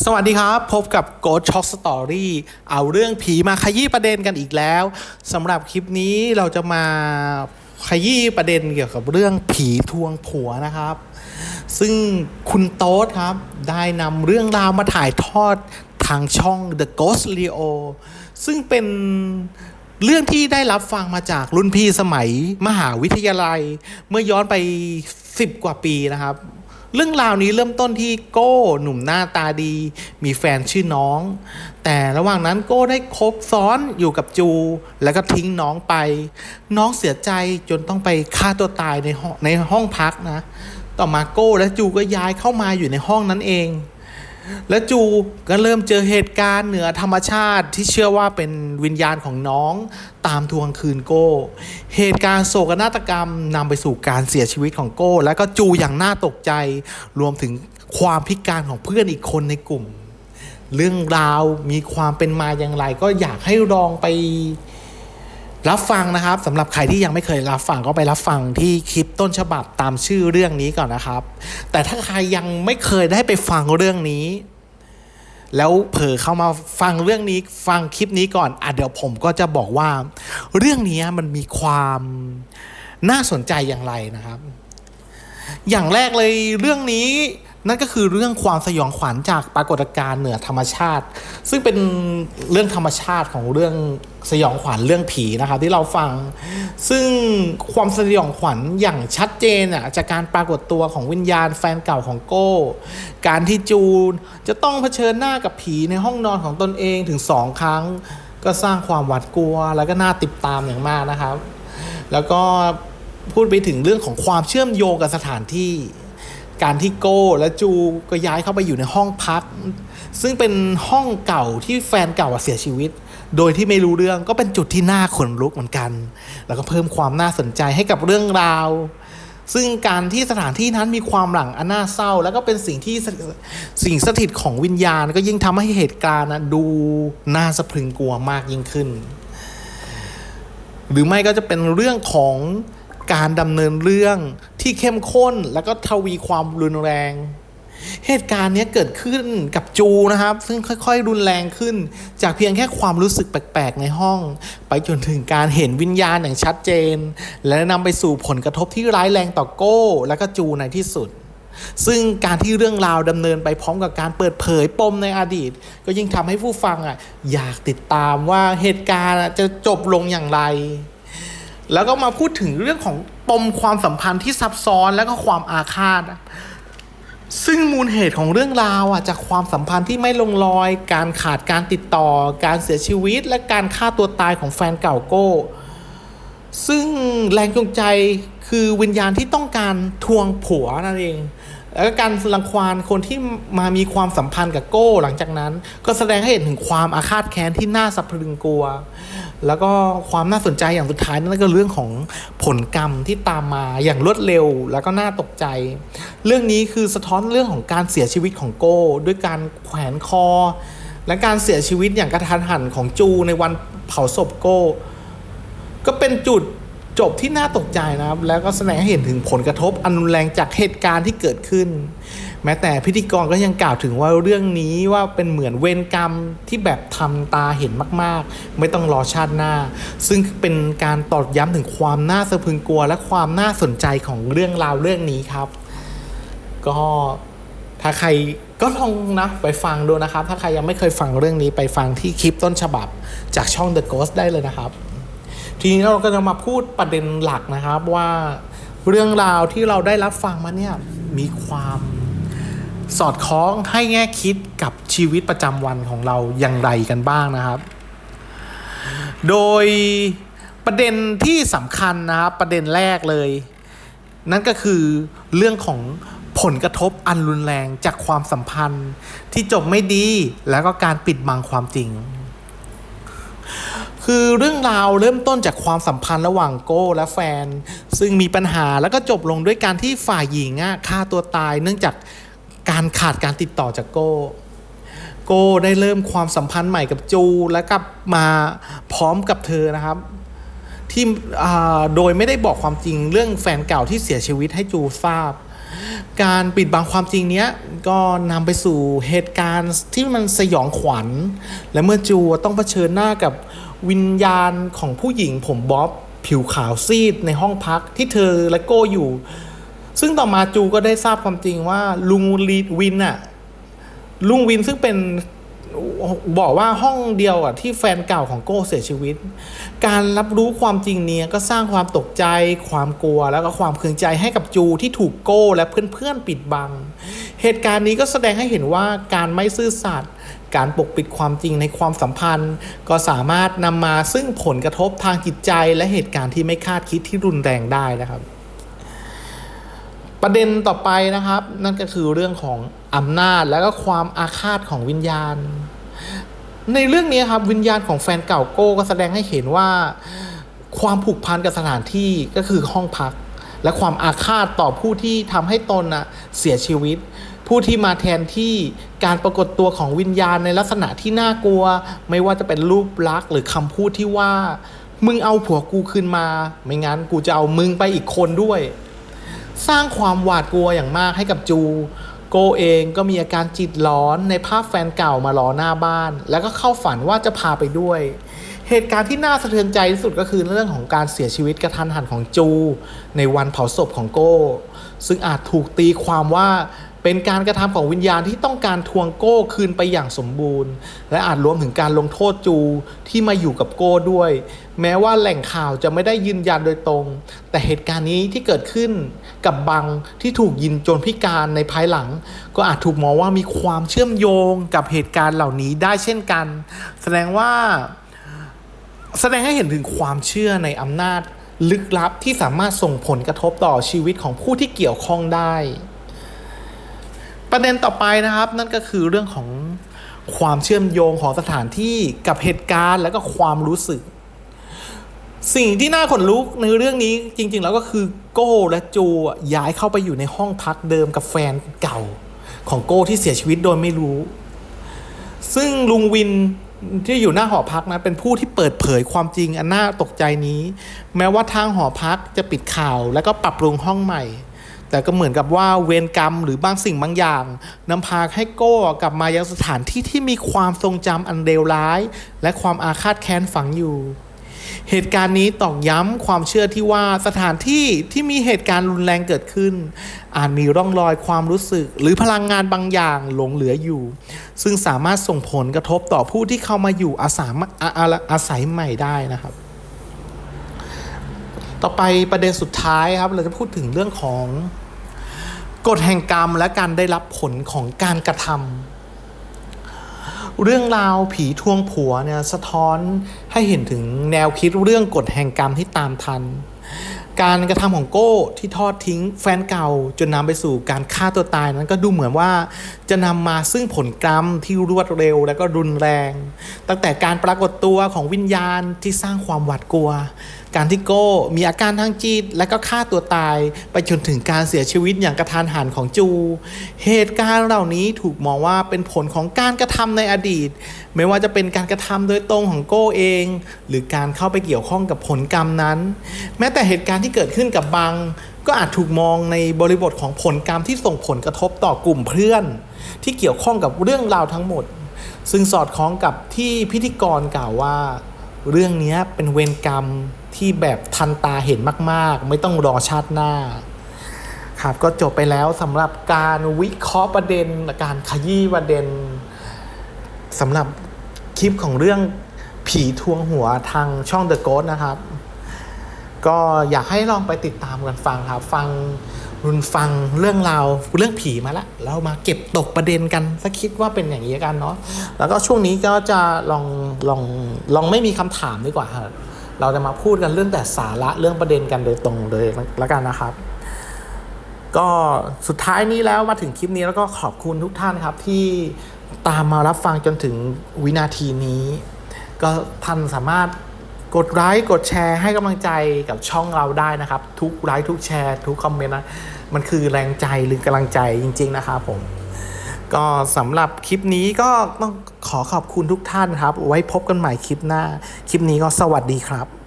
สวัสดีครับ พบกับ Ghost Shock Story เอาเรื่องผีมาขยี้ประเด็นกันอีกแล้วสำหรับคลิปนี้เราจะมาขยี้ประเด็นเกี่ยวกับเรื่องผีทวงผัวนะครับ ซึ่งคุณโต๊ดครับ ได้นำเรื่องราวมาถ่ายทอดทางช่อง The Ghost Leo ซึ่งเป็นเรื่องที่ได้รับฟังมาจากรุ่นพี่สมัยมหาวิทยาลัย เมื่อย้อนไป 10 กว่าปีนะครับ เรื่องราวนี้เริ่มต้นที่โก้หนุ่มหน้าตาดี มีแฟนชื่อน้อง แต่ระหว่างนั้นโก้ได้คบซ้อนอยู่กับจู แล้วก็ทิ้งน้องไป น้องเสียใจจนต้องไปฆ่าตัวตายในห้องในห้องพักนะ ต่อมาโก้และจูก็ย้ายเข้ามาอยู่ในห้องนั้นเอง และจูก็เริ่มเจอเหตุการณ์เหนือธรรมชาติที่เชื่อว่าเป็นวิญญาณของน้องตามทวงคืนโก้ เหตุการณ์โศกนาฏกรรมนำไปสู่การเสียชีวิตของโก้ และก็จูอย่างน่าตกใจ รวมถึงความพิการของเพื่อนอีกคนในกลุ่ม เรื่องราวมีความเป็นมาอย่างไร ก็อยากให้ลองไป รับฟังนะครับสำหรับใครที่ยังไม่เคยรับฟังก็ไปรับฟังที่คลิปต้นฉบับตามชื่อเรื่องนี้ก่อนนะครับ แต่ถ้าใครยังไม่เคยได้ไปฟังเรื่องนี้ แล้วเผลอเข้ามาฟังเรื่องนี้ฟังคลิปนี้ก่อนอะเดี๋ยวผมก็จะบอกว่า เรื่องนี้มันมีความน่าสนใจอย่างไรนะครับ อย่างแรกเลยเรื่องนี้ นั่นก็คือเรื่องความสยองขวัญจากปรากฏการณ์เหนือธรรมชาติ ซึ่งเป็นเรื่องธรรมชาติของเรื่องสยองขวัญเรื่องผีนะครับที่เราฟัง ซึ่งความสยองขวัญอย่างชัดเจนอะจากการปรากฏตัวของวิญญาณแฟนเก่าของโก้ การที่จูนจะต้องเผชิญหน้ากับผีในห้องนอนของตนเองถึงสองครั้ง ก็สร้างความหวาดกลัว แล้วก็น่าติดตามอย่างมากนะครับ แล้วก็พูดไปถึงเรื่องของความเชื่อมโยงกับสถานที่ การที่โก้และจูก็ย้ายเข้าไปอยู่ในห้องพัก ซึ่งเป็นห้องเก่าที่แฟนเก่าเสียชีวิต โดยที่ไม่รู้เรื่องก็เป็นจุดที่น่าขนลุกเหมือนกัน แล้วก็เพิ่มความน่าสนใจให้กับเรื่องราว ซึ่งการที่สถานที่นั้นมีความหลังอันน่าเศร้า แล้วก็เป็นสิ่งที่สสิ่งสถิตของวิญญาณ ก็ยิ่งทำให้เหตุการณ์นะดูน่าสะพรึงกลัวมากยิ่งขึ้น หรือไม่ก็จะเป็นเรื่องของ การดำเนินเรื่องที่เข้มข้นแล้วก็ทวีความรุนแรง เหตุการณ์นี้เกิดขึ้นกับจูนะครับ ซึ่งค่อย ๆ รุนแรงขึ้น จากเพียงแค่ความรู้สึกแปลกๆ ในห้อง ไปจนถึงการเห็นวิญญาณอย่างชัดเจน และนำไปสู่ผลกระทบที่ร้ายแรงต่อโก้ และก็จูในที่สุดซึ่งการที่เรื่องราวดำเนินไปพร้อมกับการเปิดเผยปมในอดีต ก็ยิ่งทำให้ผู้ฟังอะอยากติดตามว่าเหตุการณ์จะจบลงอย่างไร แล้วก็มาพูดถึงเรื่องของปมความสัมพันธ์ที่ซับซ้อนและก็ความอาฆาต ซึ่งมูลเหตุของเรื่องราวอะจากความสัมพันธ์ที่ไม่ลงรอย การขาดการติดต่อ การเสียชีวิต และการฆ่าตัวตายของแฟนเก่าโก้ ซึ่งแรงจูงใจคือวิญญาณที่ต้องการทวงผัวนั่นเอง แล้วก็การรังควานคนที่มามีความสัมพันธ์กับโก้ หลังจากนั้น ก็แสดงให้เห็นถึงความอาฆาตแค้นที่น่าสะพรึงกลัว แล้วก็ความน่าสนใจอย่างสุดท้ายนั่นก็เรื่องของผลกรรมที่ตามมาอย่างรวดเร็ว แล้วก็น่าตกใจ เรื่องนี้คือสะท้อนเรื่องของการเสียชีวิตของโก้ ด้วยการแขวนคอ และการเสียชีวิตอย่างกระทันหันของจูในวันเผาศพโก้ ก็เป็นจุด จบที่น่าตกใจนะครับ แล้วก็แสดงให้เห็นถึงผลกระทบอันรุนแรงจากเหตุการณ์ที่เกิดขึ้น แม้แต่พิธีกรก็ยังกล่าวถึงว่าเรื่องนี้ว่าเป็นเหมือนเวรกรรมที่แบบทำตาเห็นมาก ๆ ไม่ต้องรอชาติหน้า ซึ่งเป็นการตอกย้ำถึงความน่าสะพึงกลัว และความน่าสนใจของเรื่องราวเรื่องนี้ครับ ก็ถ้าใครก็ลองนะไปฟังดูนะครับ ถ้าใครยังไม่เคยฟังเรื่องนี้ไปฟังที่คลิปต้นฉบับจากช่อง The Ghost ได้เลยนะครับ ทีนี้เราก็จะมาพูดประเด็นหลักนะครับว่าเรื่องราวที่เราได้รับฟังมาเนี่ยมีความสอดคล้องให้แง่คิดกับชีวิตประจำวันของเราอย่างไรกันบ้างนะครับ โดยประเด็นที่สำคัญนะครับประเด็นแรกเลย นั่นก็คือเรื่องของผลกระทบอันรุนแรงจากความสัมพันธ์ที่จบไม่ดีแล้วก็การปิดบังความจริง คือเรื่องราวเริ่มต้นจากความสัมพันธ์ระหว่างโก้และแฟน ซึ่งมีปัญหาแล้วก็จบลงด้วยการที่ฝ่ายหญิงอะฆ่าตัวตาย เนื่องจากการขาดการติดต่อจากโก้ โก้ได้เริ่มความสัมพันธ์ใหม่กับจูและกลับมาพร้อมกับเธอนะครับ ที่โดยไม่ได้บอกความจริงเรื่องแฟนเก่าที่เสียชีวิตให้จูทราบ การปิดบังความจริงเนี้ยก็นำไปสู่เหตุการณ์ที่มันสยองขวัญ และเมื่อจูต้องเผชิญหน้ากับวิญญาณของผู้หญิงผมบ๊อบผิวขาวซีดในห้องพักที่เธอและโก้อยู่ ซึ่งต่อมาจูก็ได้ทราบความจริงว่าลุงลีดวินอะลุงวินซึ่งเป็น บอกว่าห้องเดียวอะที่แฟนเก่าของโก้เสียชีวิต การรับรู้ความจริงเนี้ยก็สร้างความตกใจ ความกลัวแล้วก็ความเคืองใจให้กับจูที่ถูกโก้และเพื่อนๆปิดบัง เหตุการณ์นี้ก็แสดงให้เห็นว่าการไม่ซื่อสัตย์การปกปิดความจริงในความสัมพันธ์ ก็สามารถนำมาซึ่งผลกระทบทางจิตใจ และเหตุการณ์ที่ไม่คาดคิดที่รุนแรงได้นะครับ ประเด็นต่อไปนะครับ นั่นก็คือเรื่องของ อำนาจและก็ความอาฆาตของวิญญาณ ในเรื่องนี้ครับวิญญาณของแฟนเก่าโก้ก็แสดงให้เห็นว่า ความผูกพันกับสถานที่ก็คือห้องพัก และความอาฆาตต่อผู้ที่ทำให้ตนนะเสียชีวิต ผู้ที่มาแทนที่การปรากฏตัวของวิญญาณในลักษณะที่น่ากลัว ไม่ว่าจะเป็นรูปลักษณ์หรือคำพูดที่ว่า มึงเอาผัวกูคืนมา ไม่งั้นกูจะเอามึงไปอีกคนด้วย สร้างความหวาดกลัวอย่างมากให้กับจู โกเองก็มีอาการจิตร้อนในภาพแฟนเก่ามารอหน้าบ้าน แล้วก็เข้าฝันว่าจะพาไปด้วย เหตุการณ์ที่น่าสะเทือนใจที่สุดก็คือเรื่องของการเสียชีวิตกระทันหันของจู ในวันเผาศพของโก้ ซึ่งอาจถูกตีความว่า เป็นการกระทำของวิญญาณที่ต้องการทวงโก้คืนไปอย่างสมบูรณ์ และอาจรวมถึงการลงโทษจูที่มาอยู่กับโก้ด้วย แม้ว่าแหล่งข่าวจะไม่ได้ยืนยันโดยตรง แต่เหตุการณ์นี้ที่เกิดขึ้นกับบังที่ถูกยินจนพิการในภายหลัง ก็อาจถูกมองว่ามีความเชื่อมโยงกับเหตุการณ์เหล่านี้ได้เช่นกัน แสดงว่าแสดงให้เห็นถึงความเชื่อในอำนาจลึกลับที่สามารถส่งผลกระทบต่อชีวิตของผู้ที่เกี่ยวข้องได้ ประเด็นต่อไปนะครับ นั่นก็คือเรื่องของความเชื่อมโยงของสถานที่กับเหตุการณ์และก็ความรู้สึก สิ่งที่น่าขนลุกในเรื่องนี้จริง ๆ แล้วก็คือโก้และจูย้ายเข้าไปอยู่ในห้องพักเดิมกับแฟนเก่า ของโก้ที่เสียชีวิตโดยไม่รู้ ซึ่งลุงวินที่อยู่หน้าหอพักนะเป็นผู้ที่เปิดเผยความจริงอันน่าตกใจนี้ แม้ว่าทางหอพักจะปิดข่าว แล้วก็ปรับปรุงห้องใหม่ แต่ก็เหมือนกับว่าเวรกรรมหรือบางสิ่งบางอย่างนำพาให้โก้กลับมายังสถานที่ที่มีความทรงจำอันเลวร้าย และความอาฆาตแค้นฝังอยู่ เหตุการณ์นี้ตอกย้ำความเชื่อที่ว่าสถานที่ที่มีเหตุการณ์รุนแรงเกิดขึ้น อาจมีร่องรอยความรู้สึก หรือพลังงานบางอย่างหลงเหลืออยู่ ซึ่งสามารถส่งผลกระทบต่อผู้ที่เข้ามาอยู่อาศัยอาอาอาศัยใหม่ได้นะครับต่อไปประเด็นสุดท้ายครับ เราจะพูดถึงเรื่องของ กฎแห่งกรรมและการได้รับผลของการกระทำเรื่องราวผีทวงผัวเนี่ยสะท้อนให้เห็นถึงแนวคิดเรื่องกฎแห่งกรรมที่ตามทัน การกระทำของโก้ที่ทอดทิ้งแฟนเก่าจนนำไปสู่การฆ่าตัวตายนั้นก็ดูเหมือนว่าจะนำมาซึ่งผลกรรมที่รวดเร็วและก็รุนแรง ตั้งแต่การปรากฏตัวของวิญญาณที่สร้างความหวาดกลัว การที่โก้มีอาการทางจิตและก็ฆ่าตัวตาย ไปจนถึงการเสียชีวิตอย่างกระทานหันของจู เหตุการณ์เหล่านี้ถูกมองว่าเป็นผลของการกระทำในอดีต ไม่ว่าจะเป็นการกระทำโดยตรงของโก้เอง หรือการเข้าไปเกี่ยวข้องกับผลกรรมนั้น แม้แต่เหตุการณ์ที่เกิดขึ้นกับบัง ก็อาจถูกมองในบริบทของผลกรรมที่ส่งผลกระทบต่อกลุ่มเพื่อน ที่เกี่ยวข้องกับเรื่องราวทั้งหมด ซึ่งสอดคล้องกับที่พิธีกรกล่าวว่า เรื่องนี้เป็นเวรกรรมที่แบบทันตาเห็นมาก ๆ ไม่ต้องรอชาติหน้าครับก็จบไปแล้วสำหรับการวิเคราะห์ประเด็นการขยี้ประเด็นสำหรับ ลิปของเรื่องผีทวงหัวทางช่อง The Ghost นะครับ ก็อยากให้ลองไปติดตามกันฟังครับ ฟังรุนฟังเรื่องราวเรื่องผีมาแล้วแล้วมาเก็บตกประเด็นกันสักคิดว่าเป็นอย่างนี้กันเนาะแล้วก็ช่วงนี้ก็จะลองลองลองไม่มีคำถามดีกว่าครับเราจะมาพูดกันเรื่องแต่สาระเรื่องประเด็นกันโดยตรงเลยแล้วกันนะครับ ก็สุดท้ายนี้แล้วมาถึงคลิปนี้แล้วก็ขอบคุณทุกท่านครับที่ ตามมารับฟังจนถึงวินาทีนี้ ก็ท่านสามารถกดไลค์กดแชร์ให้กำลังใจกับช่องเราได้นะครับ ทุกไลค์ทุกแชร์ ทุกคอมเมนต์นะมันคือแรงใจหรือกำลังใจจริง ๆ นะครับผมก็สำหรับคลิปนี้ก็ต้องขอขอบคุณทุกท่านครับ ไว้พบกันใหม่คลิปหน้า คลิปนี้ก็สวัสดีครับ